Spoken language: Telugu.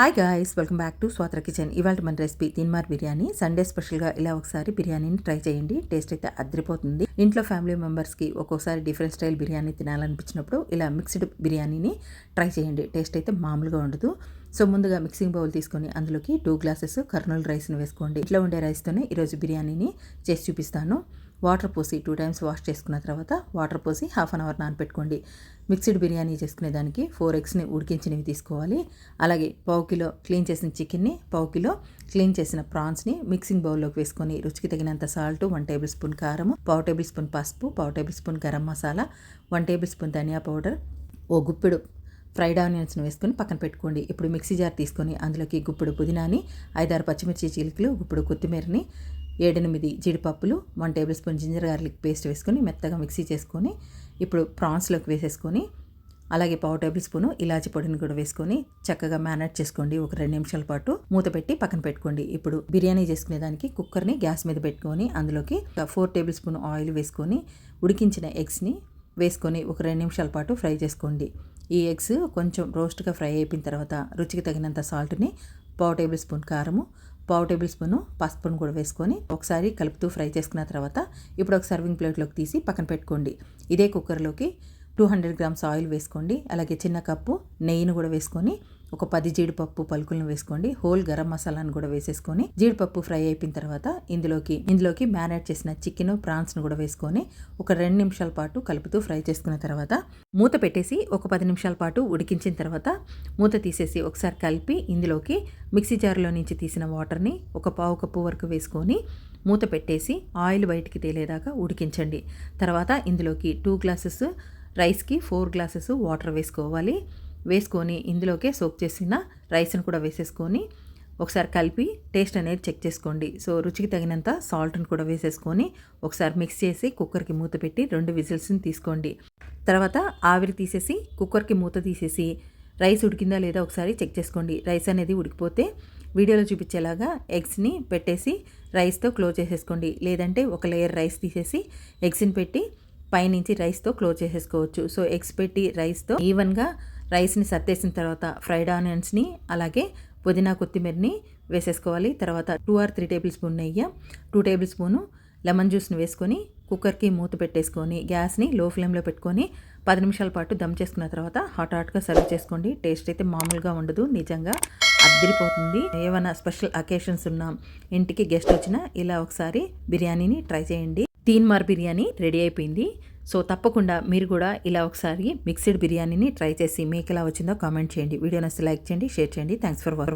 Hi guys welcome back to స్వాత్ర kitchen ఇవాళ మన రెసిపీ తిన్మార్ బిర్యానీ సండే స్పెషల్గా ఇలా ఒకసారి బిర్యానీని ట్రై చేయండి. టేస్ట్ అయితే అద్దరిపోతుంది ఇంట్లో ఫ్యామిలీ మెంబర్స్కి ఒక్కోసారి డిఫరెంట్ స్టైల్ బిర్యానీ తినాలనిపించినప్పుడు ఇలా మిక్స్డ్ బిర్యానీని ట్రై చేయండి. టేస్ట్ అయితే మామూలుగా ఉండదు. సో ముందుగా మిక్సింగ్ బౌల్ తీసుకొని అందులోకి టూ గ్లాసెస్ కర్నూలు రైస్ని వేసుకోండి. ఇట్లా ఉండే రైస్తోనే ఈరోజు బిర్యానీని చేసి చూపిస్తాను. వాటర్ పోసి టూ టైమ్స్ వాష్ చేసుకున్న తర్వాత వాటర్ పోసి హాఫ్ అన్ అవర్ నానపెట్టుకోండి. మిక్స్డ్ బిర్యానీ చేసుకునే దానికి ఫోర్ ఎగ్స్ని ఉడికించినవి తీసుకోవాలి. అలాగే పావు కిలో క్లీన్ చేసిన చికెన్ని పావు కిలో క్లీన్ చేసిన ప్రాన్స్ని మిక్సింగ్ బౌల్లోకి వేసుకొని రుచికి తగినంత సాల్ట్ వన్ టేబుల్ స్పూన్ కారం పావు టేబుల్ స్పూన్ పసుపు పావు tablespoon garam masala one tablespoon ధనియా పౌడర్ ఓ గుప్పెడు ఫ్రైడ్ ఆనియన్స్ని వేసుకొని పక్కన పెట్టుకోండి. ఇప్పుడు మిక్సీ జార్ తీసుకొని అందులోకి గుప్పుడు పుదీనాని ఐదారు పచ్చిమిర్చి చిలుకలు గుప్పుడు కొత్తిమీరని ఏడెనిమిది జీడిపప్పులు one tablespoon ginger garlic paste వేసుకొని మెత్తగా మిక్సీ చేసుకొని ఇప్పుడు ప్రాన్స్లోకి వేసేసుకొని అలాగే పావు టేబుల్ స్పూను ఇలాచి పొడిని కూడా వేసుకొని చక్కగా మేనేట్ చేసుకోండి. ఒక రెండు నిమిషాల పాటు మూత పెట్టి పక్కన పెట్టుకోండి. ఇప్పుడు బిర్యానీ చేసుకునే దానికి కుక్కర్ని గ్యాస్ మీద పెట్టుకొని అందులోకి ఫోర్ టేబుల్ స్పూన్ ఆయిల్ వేసుకొని ఉడికించిన ఎగ్స్ని వేసుకొని ఒక రెండు నిమిషాల పాటు ఫ్రై చేసుకోండి. ఈ ఎగ్స్ కొంచెం రోస్ట్గా ఫ్రై అయిపోయిన తర్వాత రుచికి తగినంత సాల్ట్ని పావు టేబుల్ స్పూన్ కారము పావు టేబుల్ స్పూను పసుపును కూడా వేసుకొని ఒకసారి కలుపుతూ ఫ్రై చేసుకున్న తర్వాత ఇప్పుడు ఒక సర్వింగ్ ప్లేట్లోకి తీసి పక్కన పెట్టుకోండి. ఇదే కుక్కర్లోకి టూ హండ్రెడ్ గ్రామ్స్ ఆయిల్ వేసుకోండి. అలాగే చిన్న కప్పు నెయ్యిని కూడా వేసుకొని ఒక పది జీడిపప్పు పలుకులను వేసుకోండి. హోల్ గరం మసాలాను కూడా వేసేసుకొని జీడిపప్పు ఫ్రై అయిపోయిన తర్వాత ఇందులోకి ఇందులోకి మ్యారినేట్ చేసిన చికెన్ ప్రాన్స్ను కూడా వేసుకొని ఒక రెండు నిమిషాల పాటు కలుపుతూ ఫ్రై చేసుకున్న తర్వాత మూత పెట్టేసి ఒక పది నిమిషాల పాటు ఉడికించిన తర్వాత మూత తీసేసి ఒకసారి కలిపి ఇందులోకి మిక్సీ జార్లో నుంచి తీసిన వాటర్ని ఒక పావు కప్పు వరకు వేసుకొని మూత పెట్టేసి ఆయిల్ బయటికి తేలేదాకా ఉడికించండి. తర్వాత ఇందులోకి టూ గ్లాసెస్ రైస్కి ఫోర్ గ్లాసెస్ వాటర్ వేసుకోవాలి. వేసుకొని ఇందులోకే సోక్ చేసిన రైస్ని కూడా వేసేసుకొని ఒకసారి కలిపి టేస్ట్ అనేది చెక్ చేసుకోండి. సో రుచికి తగినంత సాల్ట్ని కూడా వేసేసుకొని ఒకసారి మిక్స్ చేసి కుక్కర్కి మూత పెట్టి రెండు విజిల్స్ని తీసుకోండి. తర్వాత ఆవిరి తీసేసి కుక్కర్కి మూత తీసేసి రైస్ ఉడికిందా లేదా ఒకసారి చెక్ చేసుకోండి. రైస్ అనేది ఉడికిపోతే వీడియోలో చూపించేలాగా ఎగ్స్ని పెట్టేసి రైస్తో క్లోజ్ చేసేసుకోండి. లేదంటే ఒక లేయర్ రైస్ తీసేసి ఎగ్స్ని పెట్టి పైనుంచి రైస్తో క్లోజ్ చేసేసుకోవచ్చు. సో ఎగ్స్ పెట్టి రైస్తో ఈవెన్గా రైస్ని సర్దేసిన తర్వాత ఫ్రైడ్ ఆనియన్స్ని అలాగే పుదీనా కొత్తిమీరని వేసేసుకోవాలి. తర్వాత two or three tablespoon నెయ్యి టూ టేబుల్ స్పూను లెమన్ జ్యూస్ని వేసుకొని కుక్కర్కి మూత పెట్టేసుకొని గ్యాస్ని లో ఫ్లేమ్లో పెట్టుకొని పది నిమిషాల పాటు దమ్ చేసుకున్న తర్వాత హాట్ హాట్గా సర్వ్ చేసుకోండి. టేస్ట్ అయితే మామూలుగా ఉండదు నిజంగా అద్దరిపోతుంది ఏమైనా స్పెషల్ అకేషన్స్ ఉన్నా ఇంటికి గెస్ట్ వచ్చినా ఇలా ఒకసారి బిర్యానీని ట్రై చేయండి. తీన్ మార్ బిర్యానీ రెడీ అయిపోయింది. సో తప్పకుండా మీరు కూడా ఇలా ఒకసారి మిక్స్డ్ బిర్యానీని ట్రై చేసి మీకు ఎలా వచ్చిందో కామెంట్ చేయండి. వీడియో నచ్చితే లైక్ చేయండి షేర్ చేయండి. Thanks for were